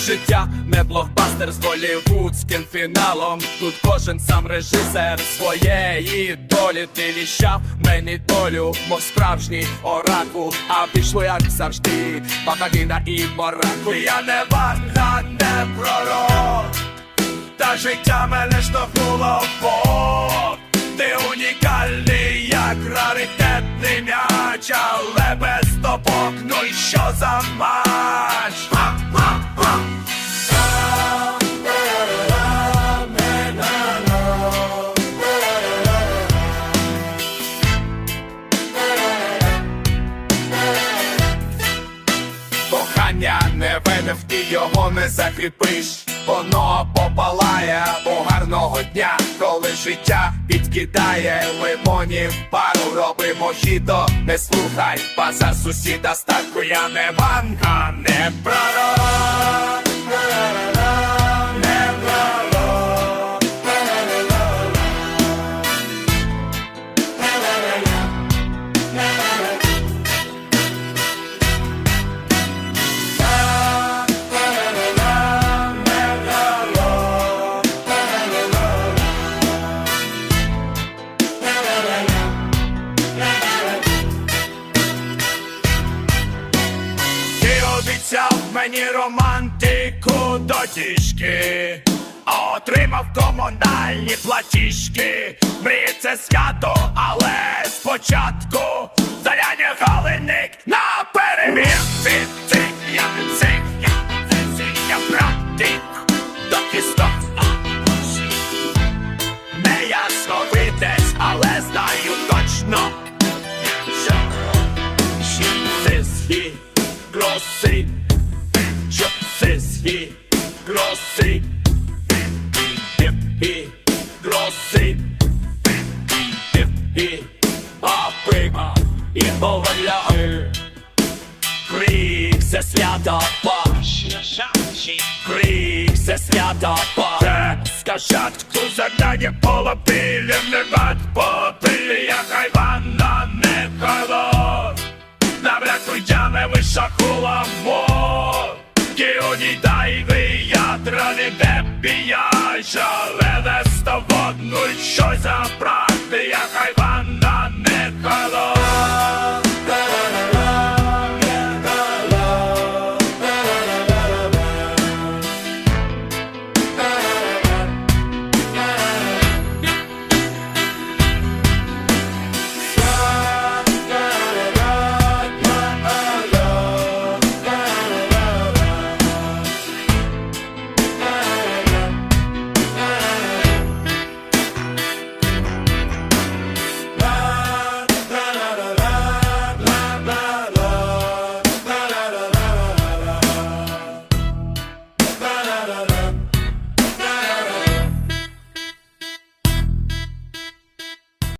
Життя не блокбастер з голівудським фіналом. Тут кожен сам режисер своєї долі. Ти віщав мені долю, мов справжній оракул. А пішло як завжди, Батагіна і Моракул. Я не ванга, не пророк. Та життя мене штовхнуло в бок Ти унікальний, як раритетний м'яч, але без топок, ну і що за матч? Веде, ти його не закріпиш, воно попалає у гарного дня, коли життя підкидає лимонів пару, робимо хіто, не слухай, паза сусіда статку, я не банка, не пророк. Обіцяв мені романтику до тішки, отримав комунальні платіжки. Мрії це свято, але спочатку заряння галиник на перемірці цих я я практик до кісток. Не ясно видесь, але знаю точно. Grossi he grossi if he grossi поваляє Крик це свята паш Крик це свята паш Це скажать, хто Shall